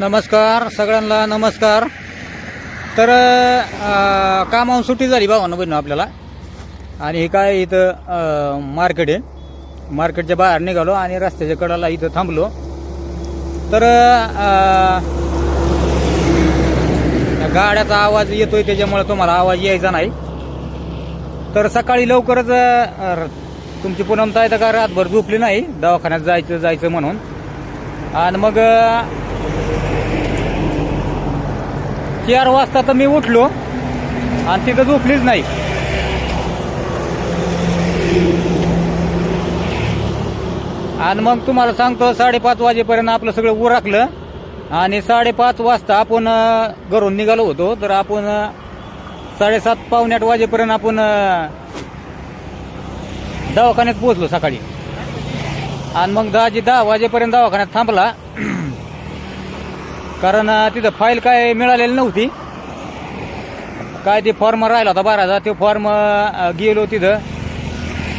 नमस्कार सगळ्यांना नमस्कार. तर अ, कामावून सुट्टी झाली भावानं बहिणं आपल्याला. आणि हे काय इथं मार्केट आहे. मार्केटच्या बाहेर निघालो आणि रस्त्याच्या कडाला इथं थांबलो. तर गाड्याचा आवाज येतोय त्याच्यामुळे तुम्हाला आवाज यायचा नाही. तर सकाळी लवकरच र- तुमची पुनमता येतं का रातभर झोपली नाही. दवाखान्यात जायचं जायचं म्हणून. आणि मग चार वाजता तर मी उठलो आणि तिथं झोपलीच नाही. आणि मग तुम्हाला सांगतो साडेपाच वाजेपर्यंत आपलं सगळं उराकलं आणि साडेपाच वाजता आपण घरून निघालो होतो. तर आपण साडेसात पावणे आठ वाजेपर्यंत आपण दवाखान्यात पोहोचलो सकाळी. आणि मग दहाची दहा वाजेपर्यंत दवाखान्यात थांबला. कारण तिथं फाईल काय मिळालेली नव्हती. काय ते फॉर्म राहिला होता बाराचा ते फॉर्म गेलो तिथं.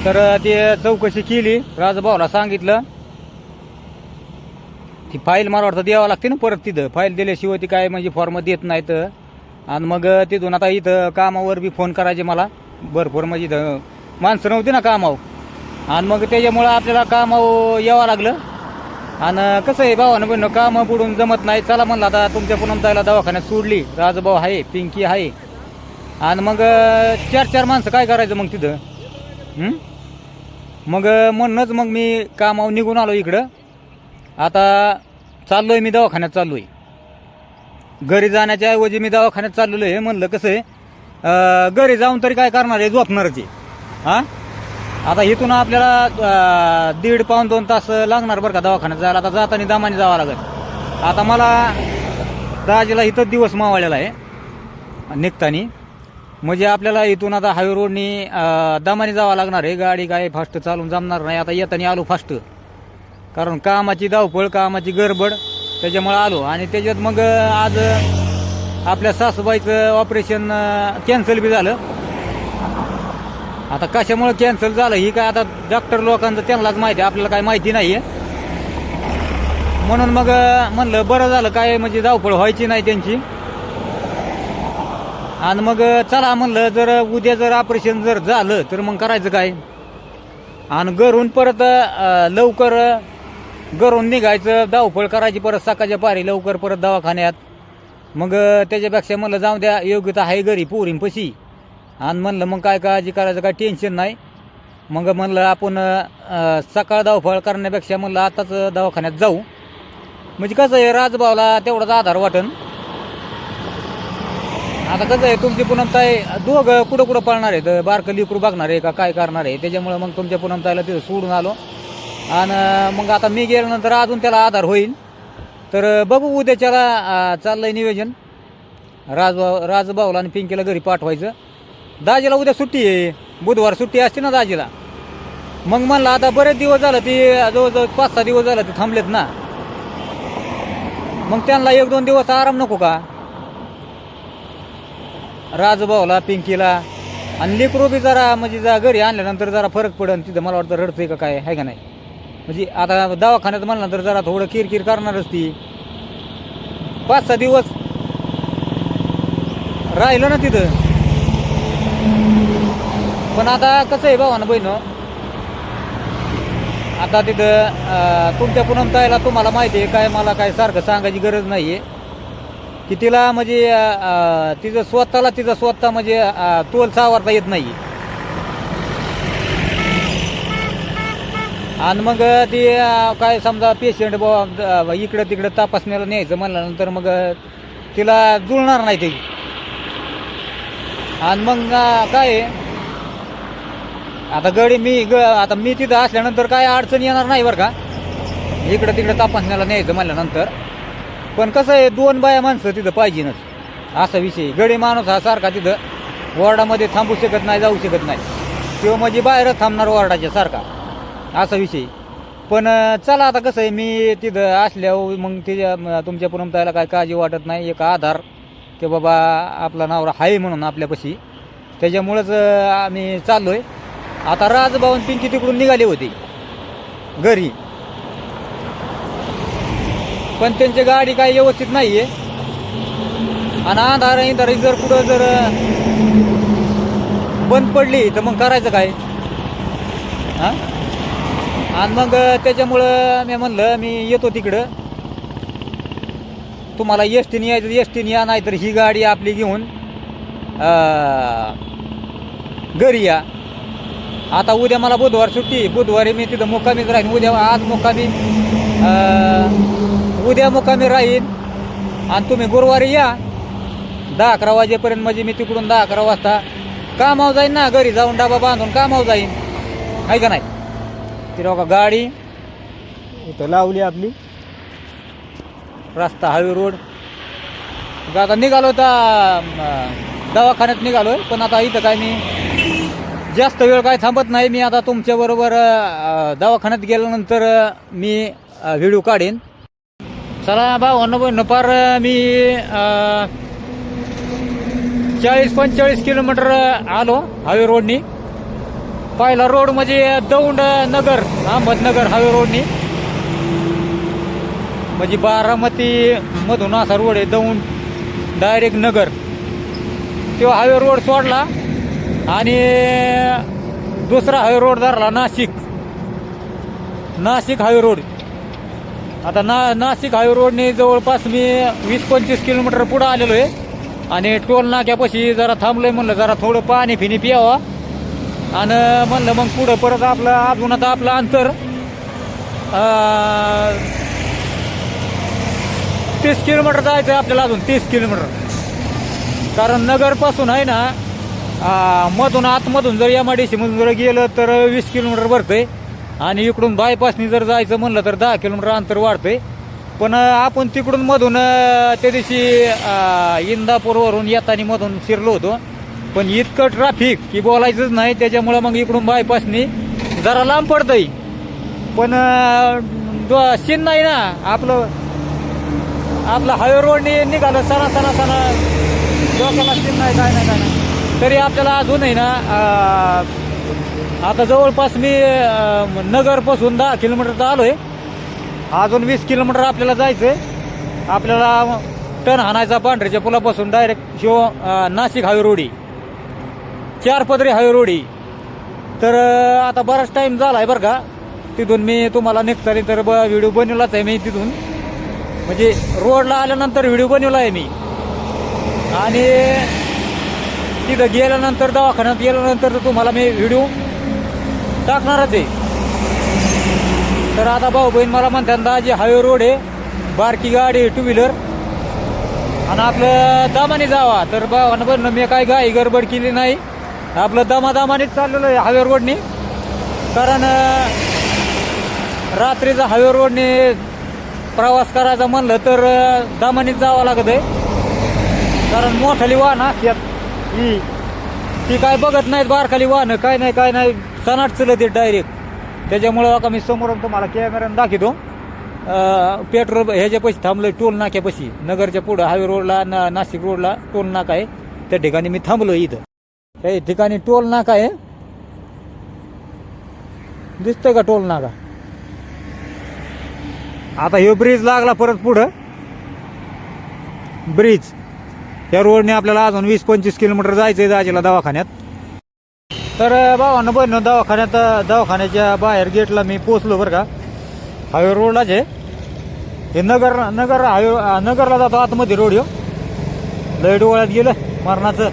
तर ते चौकशी केली राजभाऊला सांगितलं. ती फाईल मला वाटतं द्यावं लागते ना परत तिथं. फाईल दिल्याशिवाय ती काय म्हणजे फॉर्म देत नाहीत. आणि मग तिथून आता इथं कामावर बी फोन करायचे मला. भरपूर म्हणजे इथं माणसं नव्हती ना कामावर. आणि मग त्याच्यामुळं आपल्याला कामावर यावं लागलं. आणि कसं आहे भावानं बहिणं काम बुडून जमत नाही. चला म्हणलं आता तुमच्या पुनमताईला दवाखान्यात सोडली. राजभाऊ आहे पिंकी आहे. आणि मग चार चार माणसं काय करायचं मग तिथं? मग म्हणूनच मग मी कामावर निघून आलो इकडं. आता चाललोय मी दवाखान्यात चाललोय. घरी जाण्याच्या ऐवजी मी दवाखान्यात चाललेलो आहे. म्हणलं कसं आहे घरी जाऊन तरी काय करणार आहे? झोपणारच आहे. हां? आता इथून आपल्याला दीड पाऊन दोन तास लागणार बरं का दवाखान्यात जायला. आता जाताना दामाने जावं लागेल. आता मला दाजीला इथंच दिवस मावळलेला आहे निघताना. म्हणजे आपल्याला इथून आता हायवे रोडनी अं, दामाने जावं लागणार आहे. गाडी काय फास्ट चालून जमणार नाही. आता येताना आलो फास्ट. कारण कामाची धावपळ कामाची गडबड त्याच्यामुळे आलो. आणि त्याच्यात मग आज आपल्या सासूबाईचं ऑपरेशन कॅन्सल बी झालं. आता कशामुळे कॅन्सल झालं? ही काय आता डॉक्टर लोकांचं त्यांनाच माहिती आहे, आपल्याला काय माहिती नाही आहे म्हणून मग म्हणलं बरं झालं काय म्हणजे धावपळ व्हायची नाही त्यांची. आणि मग चला म्हणलं जर उद्या जर ऑपरेशन जर झालं तर मग करायचं काय? आणि घरून परत लवकर घरून निघायचं धावपळ करायची परत सकाळच्या पारी लवकर परत दवाखान्यात. मग त्याच्यापेक्षा म्हणलं जाऊ द्या योग्यता आहे घरी पोरींपशी. आणि म्हणलं मग काय काळजी करायचं? काय टेन्शन नाही. मग म्हणलं आपण सकाळ धावपळ करण्यापेक्षा म्हणलं आताच दवाखान्यात जाऊ. म्हणजे कसं आहे राजभावला तेवढाच आधार वाटन. आता कसं आहे तुमची पुनमताई दोघं कुठं कुठं पळणार आहेत? बारकं लिकरू बघणार आहे का? काय करणार आहे? त्याच्यामुळं मग तुमच्या पुनमताईला तिथं सोडून आलो. आणि मग आता मी गेल्यानंतर अजून त्याला आधार होईल. तर बघू उद्याच्याला चाललं चाललंय नियोजन राजभाऊ राजभाऊला आणि पिंकीला घरी पाठवायचं. दाजीला उद्या सुट्टी आहे. बुधवार सुट्टी असते ना दाजीला. मग म्हणलं आता बरेच दिवस झालं ती जवळजवळ पाच सहा दिवस झालं ते थांबलेत ना. मग त्यांना एक दोन दिवस आराम नको का? राजभाऊला पिंकीला आणि लेकरू बी जरा म्हणजे जरा घरी आणल्यानंतर जरा फरक पडेल तिथं मला वाटतं रडतंय का काय आहे का नाही? म्हणजे आता दवाखान्यात म्हणल्यानंतर जरा थोडं किरकिर करणारच ती. पाच सहा दिवस राहिलं ना तिथं. पण आता कसं आहे भावानं बहिण? आता तिथं अं, तुमच्या पुनमताईला तुम्हाला माहिती आहे काय मला काय सारखं सांगायची गरज नाही आहे की तिला म्हणजे तिचं स्वतःला तिचं स्वतः म्हणजे तोल सावरता येत नाही आणि मग ती काय समजा पेशंट बाबा इकडं तिकडं तपासण्याला न्यायचं म्हणल्यानंतर मग तिला जुळणार नाही ते. आणि मग काय आहे, आता गडी मी ग आता मी तिथं असल्यानंतर काय अडचण येणार नाही बरं का? इकडं तिकडं तपासण्याला न्यायचं म्हणल्यानंतर. पण कसं आहे दोन बाया माणसं तिथं पाहिजेनच. असा विषय. गडी माणूस हा सारखा तिथं वॉर्डामध्ये थांबू शकत नाही जाऊ शकत नाही. किंवा म्हणजे बाहेरच थांबणार वॉर्डाच्या सारखा. असा विषय. पण चला आता कसं आहे मी तिथं असल्यावर मग तिच्या तुमच्या पुरमतायला काय काळजी वाटत नाही एक आधार की बाबा आपला नवरा आहे म्हणून आपल्यापाशी. त्याच्यामुळंच आम्ही चाललो आहे आता राजभवन पिंकी तिकडून निघाले होते. घरी. पण त्यांची गाडी काही व्यवस्थित नाही आहे आणि आधार इंधार जर कुठं जर बंद पडली तर मग करायचं काय? हां? आणि मग त्याच्यामुळं मी म्हणलं मी येतो तिकडं. तुम्हाला एस टीने यायचं एस टीने या नाहीतर ही गाडी आपली घेऊन घरी या. आता उद्या मला बुधवार सुट्टी बुधवारी मी तिथं मुक्कामीच राहीन. उद्या आज मुक्कामी उद्या मुक्कामी राहीन. आणि तुम्ही गुरुवारी या. दहा अकरा वाजेपर्यंत म्हणजे मी तिकडून दहा अकरा वाजता कामाव जाईन ना घरी जाऊन डबा बांधून कामाव जाईन. आहे का नाही? ती का गाडी. इथं लावली आपली. रस्ता हायवे रोड. आता निघालो तर दवाखान्यात निघालो पण आता इथं काय मी जास्त वेळ काय थांबत नाही. मी आता तुमच्याबरोबर दवाखान्यात गेल्यानंतर मी व्हिडिओ काढेन. चला भाऊ बहिण पार मी चाळीस पंचेचाळीस किलोमीटर आलो हायवे रोडनी. पहिला रोड म्हणजे दौंड नगर अहमदनगर हायवे रोडनी. म्हणजे बारामती मधून असा रोड आहे दौंड डायरेक्ट नगर. तो हायवे रोड सोडला. आणि दुसरा हाय रोड धरला नाशिक. Nashik highway road. आता ना नाशिक हायवे रोडने जवळपास मी वीस पंचवीस किलोमीटर पुढं आलेलो आहे. आणि टोल नाक्यापाशी जरा थांबलोय म्हणलं जरा थोडं पाणी फिनी प्यावा. आणि म्हणलं मग पुढं परत आपलं अजून आता आपलं अंतर तीस किलोमीटर जायचं आहे आपल्याला अजून तीस किलोमीटर. कारण नगरपासून आहे ना मधून आतमधून जर एम आय डी सीमधून जर गेलं तर वीस किलोमीटर भरतंय. आणि इकडून बायपासनी जर जायचं म्हणलं तर दहा किलोमीटर अंतर वाढतंय. पण आपण तिकडून मधून त्या दिवशी इंदापूरवरून येताना मधून शिरलो होतो. पण इतकं ट्रॅफिक की बोलायचंच नाही. त्याच्यामुळं मग इकडून बायपासनी जरा लांब पडतंय. पण सीन नाही ना. आपलं आपलं हायवे रोडने निघालं सणा सणा सणा. डोक्याला सीन नाही काय नाही काय नाही. तरी आपल्याला अजूनही ना आता जवळपास मी नगरपासून दहा किलोमीटर आलोय. अजून वीस किलोमीटर आपल्याला जायचंय. आपल्याला टन हाणायचा पांढऱ्याच्या पुलापासून डायरेक्ट शिव नाशिक हायवे रोडी चार पदरी हायवे रोडी तर आता बराच टाइम झालाय बरं का. तिथून मी तुम्हाला निघताना तर व्हिडिओ बनवलाच आहे मी तिथून. म्हणजे रोडला आल्यानंतर व्हिडिओ बनवला आहे मी. आणि तिथं गेल्यानंतर दवाखान्यात गेल्यानंतर तर तुम्हाला मी व्हिडिओ टाकणारच आहे. तर आता भाऊ बहीण मला म्हणतात जे हायवे रोड आहे बारकी गाडी आहे टू व्हीलर आणि आपलं दामाने जावा. तर भावानं बनलं मी काय गाई गडबड केली नाही. आपलं दमादामानेच चाललेलं आहे हायवे रोडने. कारण रात्रीचा हायवे रोडने प्रवास करायचा म्हणलं तर अं, दमानेच जावं लागत आहे कारण मोठाली वाहन असतात ती काय बघत नाहीत बारखाली वाहनं काय नाही काय नाही. सनाट चलत डायरेक्ट त्याच्यामुळं आता मी समोरून तुम्हाला कॅमेऱ्यानं दाखवतो. पेट्रोल ह्याच्या पैसे थांबलोय टोल नाक्यापाशी नगरच्या पुढं हायवे रोडला ना नाशिक रोडला टोल नाका आहे. त्या ठिकाणी मी थांबलोय इथं. त्या ठिकाणी टोल नाका आहे. दिसतंय का टोल नाका? आता ह्यो ब्रिज लागला परत पुढं. ब्रिज या रोडने आपल्याला अजून वीस पंचवीस किलोमीटर जायचं आहे दाजीला दवाखान्यात. तर भावानं बहिण दवाखान्यात दवाखान्याच्या बाहेर गेटला मी पोचलो बरं का. हायवे रोडलाच आहे. हे नगर नगर हायवे नगरला जातो आतमध्ये रोड येऊ लय डोळ्यात गेलं मरणाचं.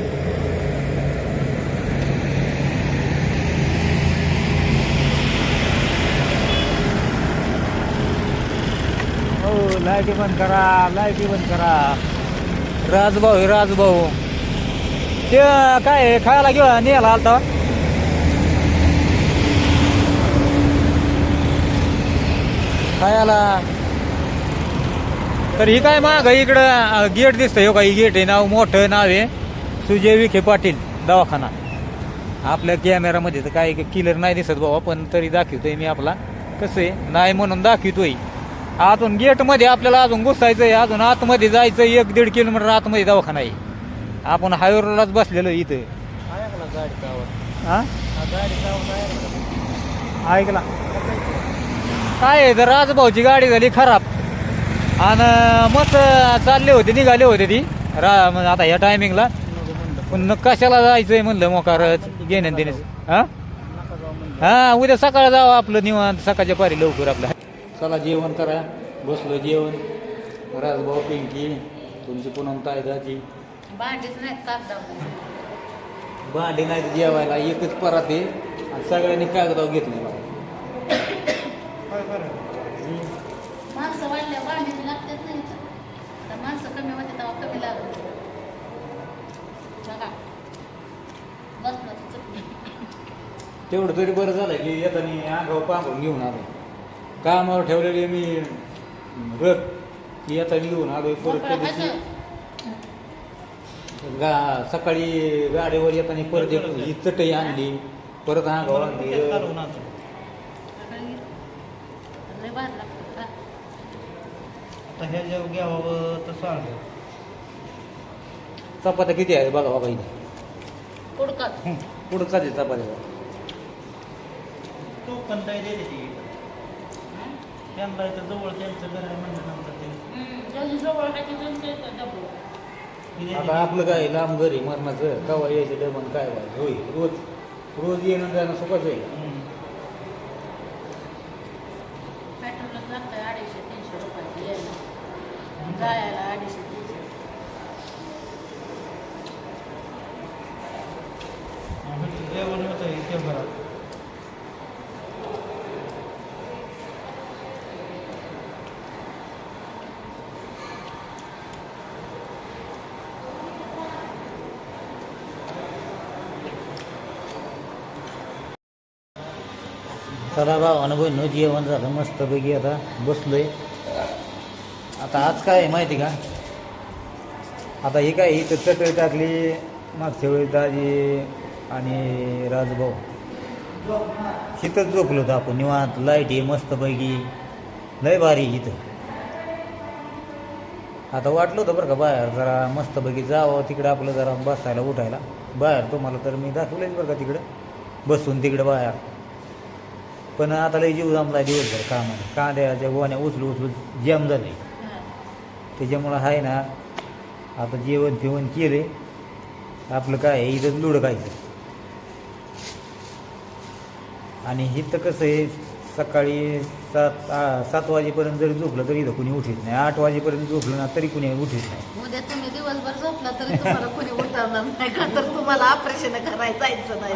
हो लाईटी बंद करा लाईटी बंद करा. राजभाऊ हे राजभाऊ. ते काय खायला घेऊ नेला आलता. खायला. तर ही काय माग इकडं? गेट दिसतंय हो का? ही गेट आहे नाव मोठं नाव आहे. सुजय विखे पाटील दवाखाना. आपल्या कॅमेरामध्ये तर काय किलर नाही दिसत बाबा पण तरी दाखवतोय मी आपला. कसं आहे? नाही म्हणून दाखवतोय. आतून गेटमध्ये आपल्याला अजून घुसायचं आहे अजून आतमध्ये जायचं एक दीड किलोमीटर आतमध्ये दवाखाना आहे. आपण हायवे रोडलाच बसलेलो इथं. हा ऐकला. काय तर राजभाऊची गाडी झाली खराब. आणि मस्त चालले होते निघाले होते ती. रा आता ह्या टायमिंगला पण कशाला जायचंय म्हणलं मोकारच घेण्यात देण्याच हा हा उद्या सकाळ जावं आपलं निवांत सकाळच्या पारी लवकर आपलं. चला जेवण करा. बसलो जेवण. राजभाऊ पिंकी तुमची पूनम तायदाची भांडीच नाहीत कागदावर भांडी नाही तर जेवायला एकच परात आहे. आणि सगळ्यांनी कागदाव घेतले माणसं वाढल्या भांडी लागतात नाही. तर माणसं कमी होते तेव्हा कमी लागत बघा. लसणाची चटणी तेवढं तरी बरं झालं की येताना अंगावर पांघरून घेऊन आलो. कामावर ठेवलेली मी रथ ती येताना घेऊन आलो परत त्या दिवशी. गा सकाळी गाडीवर येताना परत एक ही चटई आणली परत आता का? आता ह्या जेव घ्यावं तर सांग चपात्या किती आहे बघा बाबा इथे. कुडकात पुढं का चपात्या तू पण काय दिली. ती त्यांना इथं जवळ त्यांचं घर आहे म्हणलं नंतर ते. जल्दी जवळ ती. आता आपलं काय लांब घरी मरणाचं कवा यायचं डबन काय व्हायचं होईल रोज. रोज येणं जाणं सुखाच आहे. हम्म. पेट्रोलच लागतं अडीचशे तीनशे रुपयाचं यायला. जायला अडीचशे तीनशे. जेवण होतं इथे घरात. चला भावानं बहिण जेवण झालं मस्तपैकी आता बसलो आहे आता आज काय आहे माहिती का? आता हे काय इथं चटई टाकली मागच्या वेळी दाजी आणि राजभाऊ. इथंच झोपलो होतो आपण निवांत. लाइट आहे मस्तपैकी. लय भारी इथं. आता वाटलं होतं बरं का बाहेर जरा मस्तपैकी जावं तिकडं आपलं जरा बसायला उठायला. बाहेर तुम्हाला तर मी दाखवलंच बरं का तिकडं. बसून तिकडं बाहेर. पण आता लय जीव जमला दिवसभर कामाने. कांद्याच्या गोण्या उचलू उचलू जम झाले. त्याच्यामुळं आहे ना आता जेवण पिवण केले. आपलं काय आहे, इथं लुडकायचं आणि इथं कसं आहे सकाळी सात आ- सात वाजेपर्यंत जरी झोपलं तरी इथं कुणी उठत नाही. आठ वाजेपर्यंत झोपलं ना तरी कुणी उठत नाही. उद्या तुम्ही दिवसभर झोपला तरी तुम्हाला उठवणार नाही का? तर तुम्हाला ऑपरेशन करायचं नाही.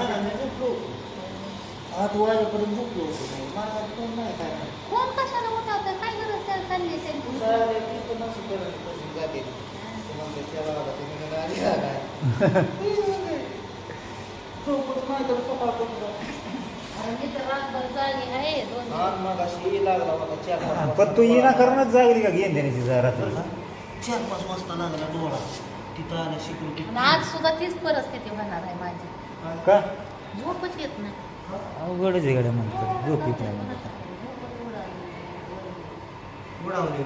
आठ वाजेपर्यंत झोपलो होतो. माझा फोन नाही काय कोण कशाला उठवतं काय गरज त्याला चालली त्यांची सारे ती पण असं करत बसून जाते. म्हणलं, चला बाबा, तुम्ही मला आली का काय? झोपच नाही तर सकाळपासून अरे मी तर रातभर जागी आहे दोन आज मग अशी लागला मला चार पाच वाजता. पण तू येणार करूनच जागली का घेऊन देण्याची जरा चार पाच वाजता लागला डोळा. तिथं आलं शिकून आणि आज सुद्धा तीच परिस्थिती होणार आहे माझी. का? झोपच येत नाही. अवघडच आहे गड्या म्हणतात झोप येत नाही म्हणतात. उडावली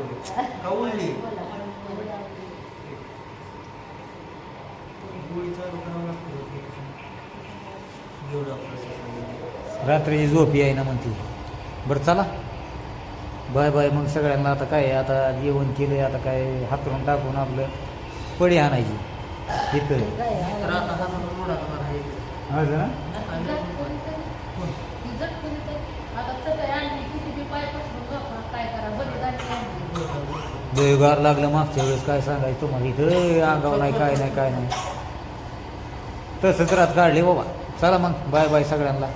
का उडली लागतं. रात्रीची झोप आहे ना म्हणते. बरं चला. Bye bye. मग सगळ्यांना आता काय आता जेवण केलं आता काय हातरून टाकून आपलं पडी आणायची. इथं. हा ना झट कोणी तरी- ती झट कोणी तरी. आता सगळे आणली किती बी पाय पसरून झोपणार, काय करा बलिदान देवगार लागलं मागच्या वेळेस काय सांगायचं तुम्हाला? इथं अंगाव नाही काय नाही काय नाही. तसंच रात काढले बाबा. चला मग बाय बाय सगळ्यांना.